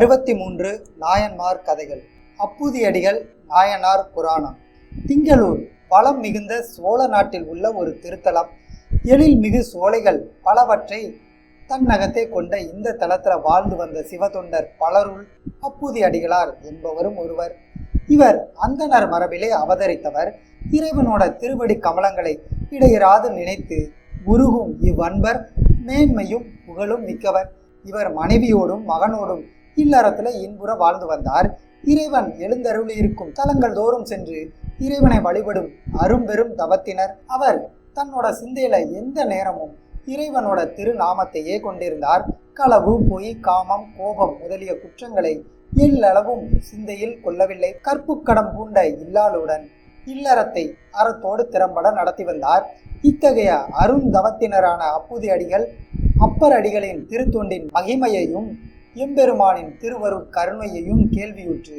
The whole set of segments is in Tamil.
அறுபத்தி மூன்று நாயன்மார் கதைகள். அப்புதியடிகள் நாயனார் புராணம். திங்களூர் பலம் மிகுந்த சோழ நாட்டில் உள்ள ஒரு திருத்தலம். எழில் மிகு சோலைகள் பலவற்றை தன்னகத்தை கொண்ட இந்த தலத்தில் வாழ்ந்து வந்த சிவதொண்டர் பலருள் அப்புதி அடிகளார் என்பவரும் ஒருவர். இவர் அந்தணர் மரபிலே அவதரித்தவர். இறைவனோட திருவடி கமலங்களை இடையராது நினைத்து உருகும் இவ்வன்பர் மேன்மையும் புகழும் மிக்கவர். இவர் மனைவியோடும் மகனோடும் இல்லறத்தில் இன்புற வாழ்ந்து வந்தார். இறைவன் எழுந்தருளி இருக்கும் தலங்கள் தோறும் சென்று இறைவனை வழிபடும் அரும்பெரும் தவத்தினர் அவர். தன்னோட சிந்தையில எந்த நேரமும் இறைவனோட திருநாமத்தையே கொண்டிருந்தார். களவு பொய் காமம் கோபம் முதலிய குற்றங்களை எல்லளவும் சிந்தையில் கொள்ளவில்லை. கற்புக்கடம் பூண்ட இல்லாளுடன் இல்லறத்தை அறத்தோடு திறம்பட நடத்தி வந்தார். இத்தகைய அருந்தவத்தினரான அப்புதி அடிகள் அப்பர் அடிகளின் திருத்தொண்டின் மகிமையையும் எம்பெருமானின் திருவரும் கருணையையும் கேள்வியுற்று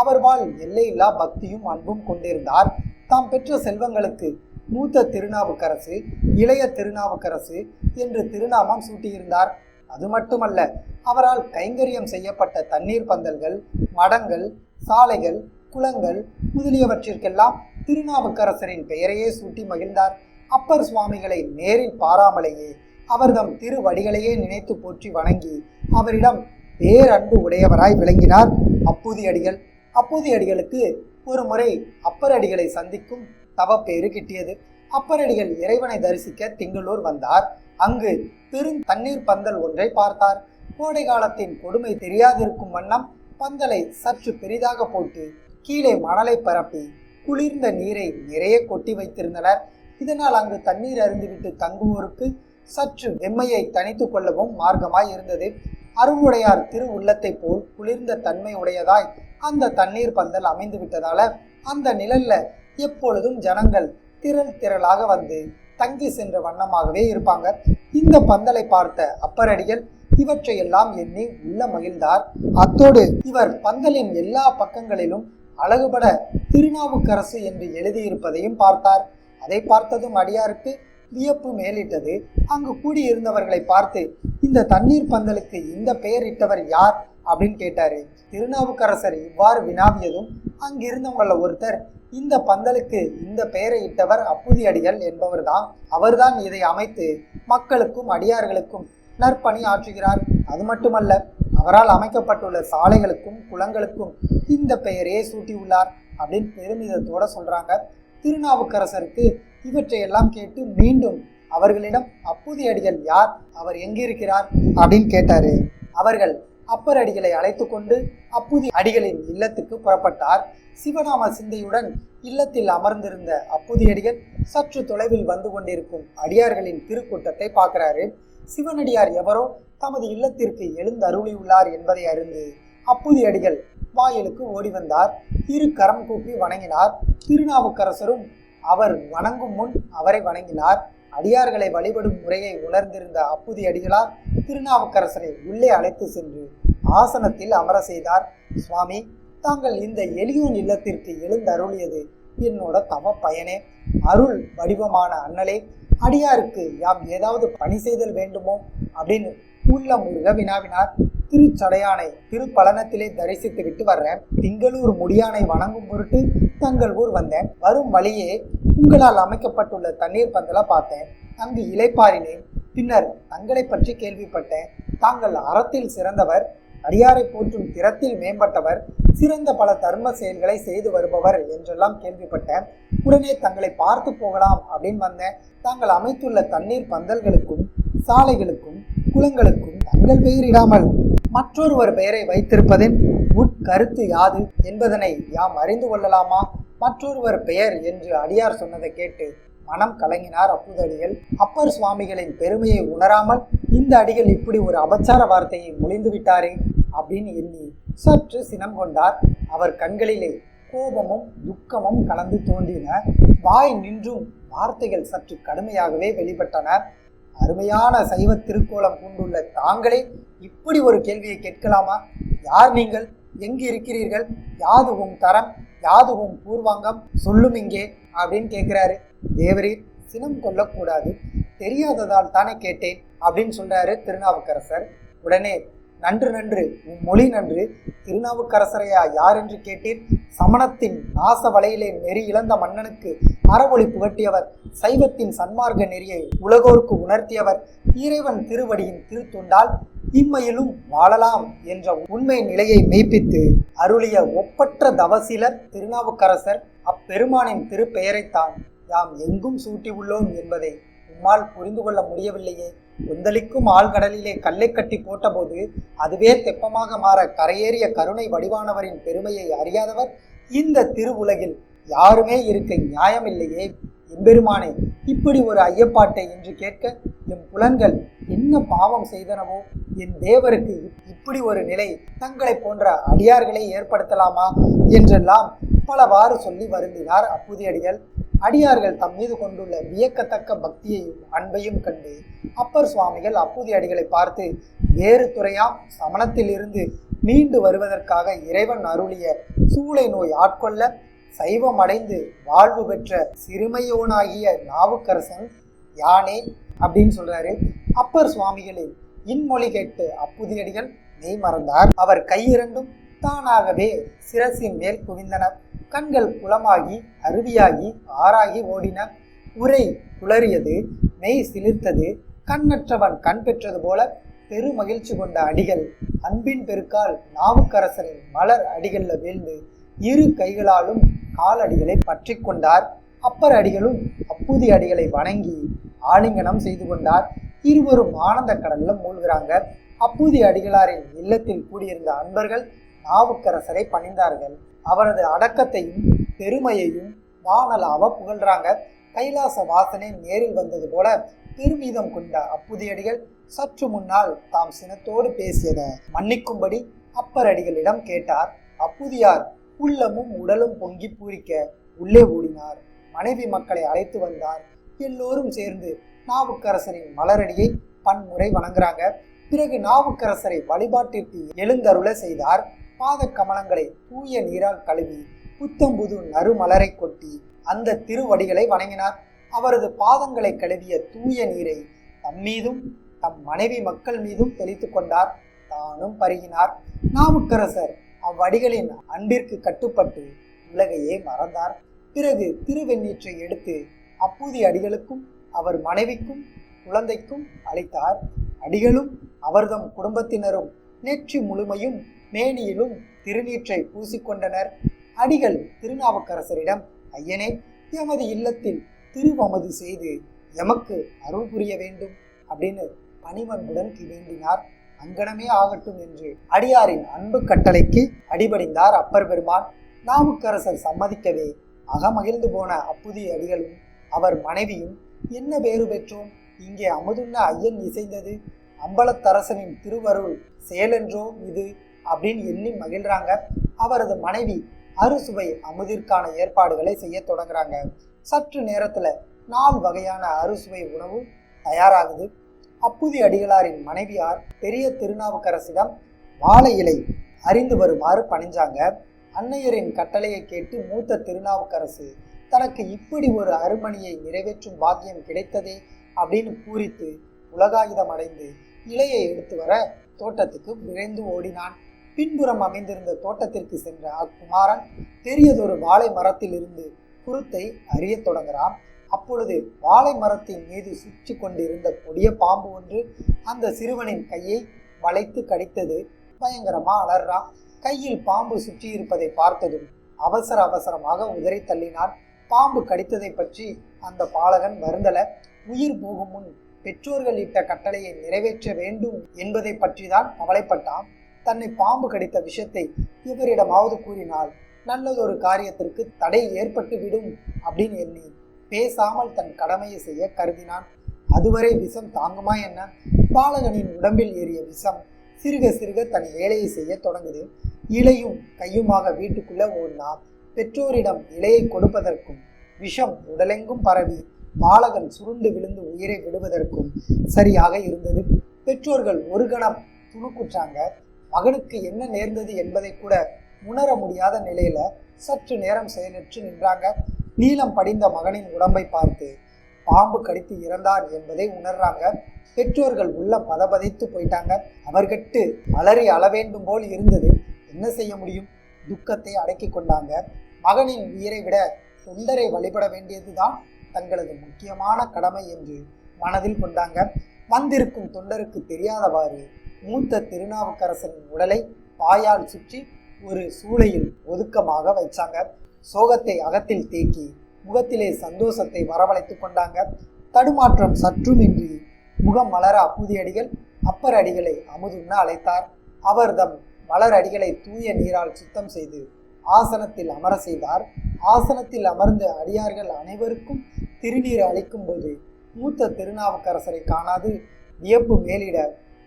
அவர்வால் எல்லையில்லா பக்தியும் அன்பும் கொண்டிருந்தார். தாம் பெற்ற செல்வங்களுக்கு மூத்த திருநாவுக்கரசு இளைய திருநாவுக்கரசு என்று திருநாமம் சூட்டியிருந்தார். அது மட்டுமல்ல அவரால் கைங்கரியம் செய்யப்பட்ட தண்ணீர் பந்தல்கள் மடங்கள் சாலைகள் குளங்கள் முதலியவற்றிற்கெல்லாம் திருநாவுக்கரசரின் பெயரையே சூட்டி மகிழ்ந்தார். அப்பர் சுவாமிகளை நேரில் பாராமலேயே அவர்தம் திருவடிகளையே நினைத்து போற்றி வணங்கி அவரிடம் பேரன்பு உடையவராய் விளங்கினார். அப்பூதியடிகள் அப்பூதியடிகளுக்கு ஒரு முறை அப்பரடிகளை சந்திக்கும் தவப்பேறு கிட்டியது. அப்பரடிகள் இறைவனை தரிசிக்க திங்களூர் வந்தார். அங்கு பெரும் தண்ணீர் பந்தல் ஒன்றை பார்த்தார். கோடை காலத்தின் கொடுமை தெரியாதிருக்கும் வண்ணம் பந்தலை சற்று பெரிதாக போட்டு கீழே மணலை பரப்பி குளிர்ந்த நீரை நிறைய கொட்டி வைத்திருந்தனர். இதனால் அங்கு தண்ணீர் அருந்துவிட்டு தங்குவோருக்கு சற்று வெம்மையை தனித்து கொள்ளவும் மார்க்கமாய் இருந்தது. அருவுடையார் திரு உள்ளத்தை போல் குளிர்ந்த தன்மை உடையதாய் அந்த தண்ணீர் பந்தல் அமைந்து விட்டதால அந்த நிழல்ல எப்பொழுதும் ஜனங்கள் திரள் திரளாக வந்து தங்கி சென்ற வண்ணமாகவே இருப்பாங்க. இந்த பந்தலை பார்த்த அப்பரடிகள் இவற்றையெல்லாம் எண்ணி உள்ள மகிழ்ந்தார். அத்தோடு இவர் பந்தலின் எல்லா பக்கங்களிலும் அழகுபட திருநாவுக்கரசு என்று எழுதியிருப்பதையும் பார்த்தார். அதை பார்த்ததும் அடியாருக்கு வியப்பு மேலிட்டது. அங்கு கூடியிருந்தவர்களை பார்த்து இந்த தண்ணீர் பந்தலுக்கு இந்த பெயர் இட்டவர் யார்? அப்படின்னு கேட்டாரு. திருநாவுக்கரசர் இவ்வாறு வினாவியதும் அங்கிருந்தவங்கள ஒருத்தர் இந்த பந்தலுக்கு இந்த பெயரை இட்டவர் அப்புதியடிகள் என்பவர்தான். அவர்தான் இதை அமைத்து மக்களுக்கும் அடியார்களுக்கும் நற்பணி ஆற்றுகிறார். அது மட்டுமல்ல அவரால் அமைக்கப்பட்டுள்ள சாலைகளுக்கும் குளங்களுக்கும் இந்த பெயரே சூட்டியுள்ளார் அப்படின்னு பெருமிதத்தோட சொல்றாங்க. திருநாவுக்கரசருக்கு இவற்றையெல்லாம் கேட்டு மீண்டும் அவர்களிடம் அப்புதி அடிகள் யார்? அவர் எங்கிருக்கிறார்? அப்படின்னு கேட்டாரு. அவர்கள் அப்பர் அடிகளை அழைத்து கொண்டு அப்புதி அடிகளின் இல்லத்துக்கு புறப்பட்டார். சிவநாம சிந்தையுடன் இல்லத்தில் அமர்ந்திருந்த அப்புதி அடிகள் சற்று தொலைவில் வந்து கொண்டிருக்கும் அடியார்களின் திருக்கூட்டத்தை பார்க்கிறாரு. சிவனடியார் எவரோ தமது இல்லத்திற்கு எழுந்தருளியுள்ளார் என்பதை அறிந்து அப்புதி அடிகள் வாயிலுக்கு ஓடி வந்தார். இரு கரம் கூப்பி வணங்கினார். திருநாவுக்கரசரும் அவர் வணங்கும் முன் அவரை வணங்கினார். அடியார்களை வழிபடும் முறையை உணர்ந்திருந்த அப்புதி அடிகளார் திருநாவுக்கரசரை உள்ளே அழைத்து சென்று ஆசனத்தில் அமர செய்தார். சுவாமி தாங்கள் இந்த எளியோன் இல்லத்திற்கு எழுந்தருளியது என்னோட தவ பயனே. அருள் வடிவமான அண்ணலே அடியாருக்கு யாம் ஏதாவது பணி செய்தல் வேண்டுமோ? அப்படின்னு உள்ள முருக வினாவினார். திருச்சடையானை திருப்பலனத்திலே தரிசித்து விட்டு வர்றேன் திங்களூர் முடியானை வணங்கும் பொருட்டு தங்கள் ஊர் வந்தேன் வரும் வழியே உங்களால் அமைக்கப்பட்டுள்ள தண்ணீர் பந்தலை பார்த்தேன். அங்கு இலைப்பாரினேன் பின்னர் தங்களை பற்றி கேள்விப்பட்டேன். தாங்கள் அறத்தில் சிறந்தவர் அடியாரை போற்றும் திறத்தில் மேம்பட்டவர் சிறந்த பல தர்ம செயல்களை செய்து வருபவர் என்றெல்லாம் கேள்விப்பட்டேன். உடனே தங்களை பார்த்து போகலாம் அப்படின்னு வந்தேன். தாங்கள் அமைத்துள்ள தண்ணீர் பந்தல்களுக்கும் சாலைகளுக்கும் குளங்களுக்கும் தங்கள் பெயரிடாமல் மற்றொருவர் பெயரை வைத்திருப்பதின் உட்கருத்து யாது என்பதனை யாம் அறிந்து கொள்ளலாமா? மற்றொருவர் பெயர் என்று அடியார் சொன்னதை கேட்டு மனம் கலங்கினார் அப்புதடிகள் அப்பர் சுவாமிகளின் பெருமையை உணராமல் இந்த அடிகள் இப்படி ஒரு அபச்சார வார்த்தையை மொழிந்து விட்டாரே அப்படின்னு எண்ணி சற்று சினம் கொண்டார். அவர் கண்களிலே கோபமும் துக்கமும் கலந்து தோன்றின. வாய் நின்றும் வார்த்தைகள் சற்று கடுமையாகவே வெளிப்பட்டன. அருமையான சைவ திருக்கோலம் பூண்டுள்ள தாங்களே இப்படி ஒரு கேள்வியை கேட்கலாமா? யார் நீங்கள்? எங்கு இருக்கிறீர்கள்? யாது உன் தரம்? யாது உன் பூர்வாங்கம்? சொல்லும் இங்கே அப்படின்னு கேட்குறாரு. தேவரீர் சினம் கொள்ளக்கூடாது. தெரியாததால் தானே கேட்டேன் அப்படின்னு சொல்றாரு திருநாவுக்கரசர். உடனே நன்று நன்று உம் மொழி நன்று. திருநாவுக்கரசரையா யார் என்று கேட்டீர்? சமணத்தின் நாச வலையிலே நெறி இழந்த மன்னனுக்கு அறவொளி புகட்டியவர். சைவத்தின் சன்மார்க்க நெறியை உலகோருக்கு உணர்த்தியவர். இறைவன் திருவடியின் திருத்துண்டால் இம்மையிலும் வாழலாம் என்ற உண்மை நிலையை மெய்ப்பித்து அருளிய ஒப்பற்ற தவசிலர் திருநாவுக்கரசர் அப்பெருமானின் திருப்பெயரைத்தான் யாம் எங்கும் சூட்டி உள்ளோம் என்பதை உம்மால் புரிந்து கொள்ள முடியவில்லையே. கொந்தளிக்கும் ஆழ்கடலிலே கல்லை கட்டி போட்டபோது அதுவே தெப்பமாக மாற கரையேறிய கருணை வடிவானவரின் பெருமையை அறியாதவர் இந்த திருவுலகில் யாருமே இருக்க நியாயமில்லையே. எம்பெருமானே இப்படி ஒரு ஐயப்பாட்டை என்று கேட்க எம் புலன்கள் என்ன பாவம் செய்தனவோ? என் தேவருக்கு இப்படி ஒரு நிலை தங்களை போன்ற அடியார்களை ஏற்படுத்தலாமா? என்றெல்லாம் பலவாறு சொல்லி வருந்தினார் அப்புதியடிகள். அடியார்கள் தம் மீது கொண்டுள்ள வியக்கத்தக்க பக்தியையும் அன்பையும் கண்டு அப்பர் சுவாமிகள் அப்புதி அடிகளை பார்த்து வேறு துறையாம் சமணத்தில் இருந்து மீண்டு வருவதற்காக இறைவன் அருளிய சூளை நோய் ஆட்கொள்ள சைவம் அடைந்து வாழ்வு பெற்ற சிறுமையோனாகிய நாவுக்கரசன் யானே? அப்படின்னு சொல்றாரு. அப்பர் சுவாமிகளின் இன்மொழி கேட்டு அப்புதியடிகள் மெய் மறந்தார். அவர் கையிரண்டும் தானாகவே சிரசின் மேல் குவிந்தன கண்கள் குளமாகி அருவியாகி ஆறாகி ஓடின உரை குளறியது மெய் சிலிர்த்தது கண்ணற்றவன் கண் பெற்றது போல பெரு மகிழ்ச்சி கொண்ட அடிகள். அன்பின் பெருக்கால் நாவுக்கரசரின் மலர் அடிகளில் வீழ்ந்து இரு கைகளாலும் காலடிகளை பற்றி கொண்டார். அப்பர் அடிகளும் அப்புதி அடிகளை வணங்கி ஆலிங்கனம் செய்து கொண்டார். இருவரும் ஆனந்த கடல்ல மூழ்கிறாங்க. அப்புதி அடிகளாரின் இல்லத்தில் கூடியிருந்த அன்பர்கள் நாவுக்கரசரை பணிந்தார்கள். அவரது அடக்கத்தையும் பெருமையையும் வானலாவ புகழ்றாங்க. கைலாச வாசனை நேரில் வந்தது போல பெருமிதம் கொண்ட அப்புதியடிகள் சற்று முன்னால் தாம் சினத்தோடு பேசியதை மன்னிக்கும்படி அப்பரடிகளிடம் கேட்டார். அப்புதியார் உள்ளமும் உடலும் பொங்கி பூரிக்க உள்ளே ஓடினார். மனைவி மக்களை அழைத்து வந்தார். எல்லோரும் சேர்ந்து நாவுக்கரசரின் மலரடியை பன்முறை வணங்குறாங்க. பிறகு நாவுக்கரசரை வழிபாட்டிற்கு எழுந்தருள செய்தார். பாத கமலங்களை தூய நீரால் கழுவி புத்தம்புது நறுமலரை கொட்டி அந்த திருவடிகளை வணங்கினார். அவரது பாதங்களை கழுவிய தூய நீரை தம் மீதும் தம் மனைவி மக்கள் மீதும் தெளித்து கொண்டார். தானும் பருகினார். நாவுக்கரசர் அவ்வடிகளின் அன்பிற்கு கட்டுப்பட்டு உலகையே மறந்தார். பிறகு திருவெண்ணீற்றை எடுத்து அப்பூதி அடிகளுக்கும் அவர் மனைவிக்கும் குழந்தைக்கும் அளித்தார். அடிகளும் அவர்தம் குடும்பத்தினரும் நெற்றி முழுமையும் மேனியிலும் திருநீற்றை பூசிக்கொண்டனர். அடிகள் திருநாவுக்கரசரிடம் ஐயனே எமது இல்லத்தில் திருவமது செய்து எமக்கு அருள் புரிய வேண்டும் அப்படின்னு பணிவன்புடன் வேண்டினார் அங்கனமே ஆகட்டும் என்று அடியாரின் அன்பு கட்டளைக்கு அடிபடிந்தார் அப்பர் பெருமான். நாவுக்கரசர் சம்மதிக்கவே அகமகிழ்ந்து போன அப்புதி அடிகளும் அவர் மனைவியும் என்ன பேறு பெற்றோம்? இங்கே அமுதுண்ண ஐயன் இசைந்தது. அம்பலத்தரசனின் திருவருள் செயலென்றோ இது? அப்படின்னு எண்ணி மகிழ்றாங்க. அவரது மனைவி அறுசுவை அமுதிற்கான ஏற்பாடுகளை செய்ய தொடங்குறாங்க. சற்று நேரத்துல நாலு வகையான அறுசுவை உணவு தயாராகுது. அப்புதி அடிகளாரின் மனைவியார் பெரிய திருநாவுக்கரசிடம் வாழை இலை அறிந்து வருமாறு பணிஞ்சாங்க. அன்னையரின் கட்டளையை கேட்டு மூத்த திருநாவுக்கரசு தனக்கு இப்படி ஒரு அருமணியை நிறைவேற்றும் பாக்கியம் கிடைத்ததே? அப்படின்னு பூரித்து உலகாயுதம் அடைந்து இலையை எடுத்து வர தோட்டத்துக்கு விரைந்து ஓடினான். பின்புறம் அமைந்திருந்த தோட்டத்திற்கு சென்ற அக்குமாரன் பெரியதொரு வாழை மரத்தில் இருந்து குருத்தை அறியத் தொடங்குறான் அப்பொழுது வாழை மரத்தின் மீது சுற்றி கொண்டிருந்த கொடிய பாம்பு ஒன்று அந்த சிறுவனின் கையை வளைத்து கடித்தது. பயங்கரமா அலறான். கையில் பாம்பு சுற்றி இருப்பதை பார்த்ததும் அவசர அவசரமாக உதறி தள்ளினான். பாம்பு கடித்ததை பற்றி அந்த பாலகன் வருந்தல. உயிர் போகும் முன் பெற்றோர்கள் இட்ட கட்டளையை நிறைவேற்ற வேண்டும் என்பதை பற்றி தான் கவலைப்பட்டான். தன்னை பாம்பு கடித்த விஷயத்தை இவரிடமாவது கூறினால் நல்லதொரு காரியத்திற்கு தடை ஏற்பட்டு விடும் அப்படின்னு எண்ணி பேசாமல் தன் கடமையை செய்ய கருதினான். அதுவரை விஷம் தாங்குமா என்ன? பாலகனின் உடம்பில் ஏறிய விஷம் சிறுக சிறுக தன் வேலையை செய்ய தொடங்குது. இலையும் கையுமாக வீட்டுக்குள்ள ஓடினான். பெற்றோரிடம் இலையை கொடுப்பதற்கும் விஷம் உடலெங்கும் பரவி பாலகன் சுருண்டு விழுந்து உயிரை விடுவதற்கும் சரியாக இருந்தது. பெற்றோர்கள் ஒரு கணம் துணுக்குற்றாங்க. மகனுக்கு என்ன நேர்ந்தது என்பதை கூட உணர முடியாத நிலையில சற்று நேரம் செயலற்று நின்றாங்க. நீளம் படிந்த மகனின் உடம்பை பார்த்து பாம்பு கடித்து இறந்தான் என்பதை உணர்றாங்க. பெற்றோர்கள் உள்ள பதபதைத்து போயிட்டாங்க. அவர்கட்டு அலறி அளவேண்டும் போல் இருந்தது. என்ன செய்ய முடியும்? துக்கத்தை அடக்கி கொண்டாங்க. மகனின் உயிரை விட தொண்டரை வழிபட வேண்டியதுதான் தங்களது முக்கியமான கடமை என்று மனதில் கொண்டாங்க. வந்திருக்கும் தொண்டருக்கு தெரியாதவாறு மூத்த திருநாவுக்கரசன் உடலை பாயால் சுற்றி ஒரு சூளையில் ஒதுக்கமாக வைச்சாங்க. சோகத்தை அகத்தில் தேக்கி முகத்திலே சந்தோஷத்தை வரவழைத்து கொண்டாங்க. தடுமாற்றம் சற்றுமின்றி முகம் மலர அப்புதியடிகள் அப்பர் அடிகளை அமுதுண்ண அழைத்தார். அவர்தம் மலர் அடிகளை தூய நீரால் சுத்தம் செய்து ஆசனத்தில் அமர செய்தார். ஆசனத்தில் அமர்ந்த அடியார்கள் அனைவருக்கும் திருநீர் அழிக்கும் போது மூத்த திருநாவுக்கரசரை காணாது வியப்பு மேலிட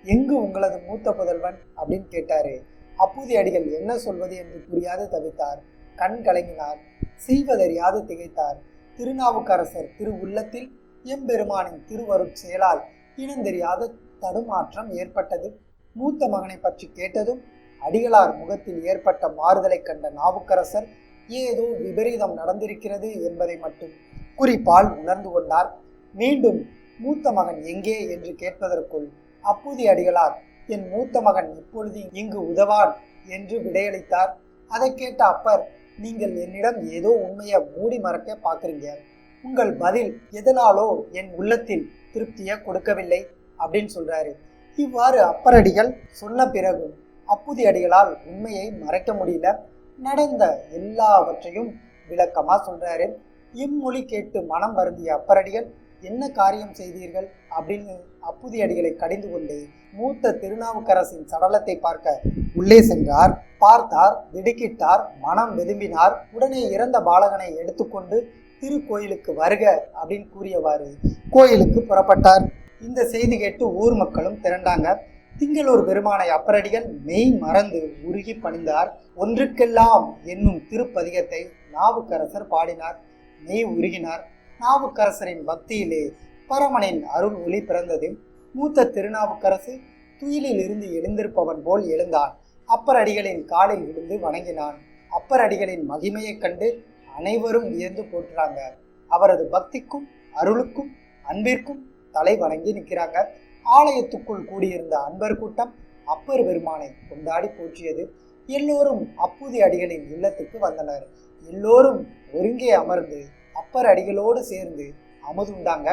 எங்கு உங்களது மூத்த புதல்வன்? அப்படின்னு கேட்டாரு. அப்புதி அடிகள் என்ன சொல்வது என்று புரியாது தவித்தார். கண் கலங்கினார். செய்வதறியாது திகைத்தார். திருநாவுக்கரசர் திரு உள்ளத்தில் எம்பெருமானின் திருவருட் செயலால் இனந்தெரியாத தடுமாற்றம் ஏற்பட்டது. மூத்த மகனை பற்றி கேட்டதும் அடிகளார் முகத்தில் ஏற்பட்ட மாறுதலை கண்ட நாவுக்கரசர் ஏதோ விபரீதம் நடந்திருக்கிறது என்பதை மட்டும் குறிப்பால் உணர்ந்து கொண்டார். மீண்டும் மூத்த மகன் எங்கே? என்று கேட்பதற்குள் அப்புதி அடிகளார் என் மூத்த மகன் இப்பொழுது இங்கு உதவான் என்று விடையளித்தார். அதை கேட்ட அப்பர் நீங்கள் என்னிடம் ஏதோ உண்மையை மூடி மறக்க பார்க்குறீங்க. உங்கள் பதில் எதனாலோ என் உள்ளத்தில் திருப்தியை கொடுக்கவில்லை அப்படின்னு சொல்றாரு. இவ்வாறு அப்பரடிகள் சொன்ன பிறகும் அப்புதி அடிகளால் உண்மையை மறைக்க முடியல. நடந்த எல்லாவற்றையும் விளக்கமாக சொல்றாரு. இம்மொழி கேட்டு மனம் வருந்திய அப்பரடிகள் என்ன காரியம் செய்தீர்கள்? அப்படின்னு அப்புதி அடிகளை கடிந்து கொண்டு மூத்த திருநாவுக்கரசின் சடலத்தை பார்க்க உள்ளே சென்றார். பார்த்தார் திடுக்கிட்டார் மனம் வெதும்பினார். உடனே இறந்த பாலகனை எடுத்துக்கொண்டு திருக்கோயிலுக்கு வருக அப்படின்னு கூறியவாறு கோயிலுக்கு புறப்பட்டார். இந்த செய்தி கேட்டு ஊர் மக்களும் திரண்டாங்க. திங்களூர் பெருமானை அப்பரடிகள் மெய் மறந்து உருகி பணிந்தார். ஒன்றுக்கெல்லாம் என்னும் திருப்பதிகத்தை நாவுக்கரசர் பாடினார். மெய் உருகினார். நாவுக்கரசரின் பக்தியிலே பரமனின் அருள் ஒளி பிறந்தது. மூத்த திருநாவுக்கரசு துயிலில் இருந்து எழுந்திருப்பவன் போல் எழுந்தான். அப்பர் அடிகளின் காலில் விழுந்து வணங்கினான். அப்பர் அடிகளின் மகிமையைக் கண்டு அனைவரும் வியந்து போற்றுறாங்க அவரது பக்திக்கும் அருளுக்கும் அன்பிற்கும் தலை வணங்கி நிற்கிறாங்க. ஆலயத்துக்குள் கூடியிருந்த அன்பர் கூட்டம் அப்பர் பெருமானை கொண்டாடி போற்றியது. எல்லோரும் அப்புதி அடிகளின் இல்லத்துக்கு வந்தனர். எல்லோரும் ஒருங்கே அமர்ந்து அப்பர் அடிகளோடு சேர்ந்து அமுதுண்டாங்க.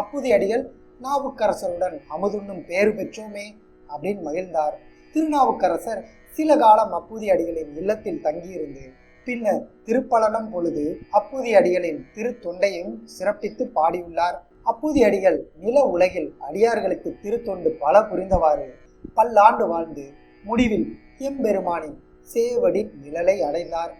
அப்புதி அடிகள் நாவுக்கரசருடன் அமுதுண்ணும் பேறு பெற்றோமே அப்படின்னு மகிழ்ந்தார். திருநாவுக்கரசர் சில காலம் அப்புதி அடிகளின் இல்லத்தில் தங்கியிருந்து பின்னர் திருப்பலனம் பொழுது அப்புதி அடிகளின் திருத்தொண்டையும் சிறப்பித்து பாடியுள்ளார். அப்புதி அடிகள் நில உலகில் அடியார்களுக்கு திருத்தொண்டு பல புரிந்தவாறு பல்லாண்டு வாழ்ந்து முடிவில் எம்பெருமானின் சேவடி நிழலை அடைந்தார்.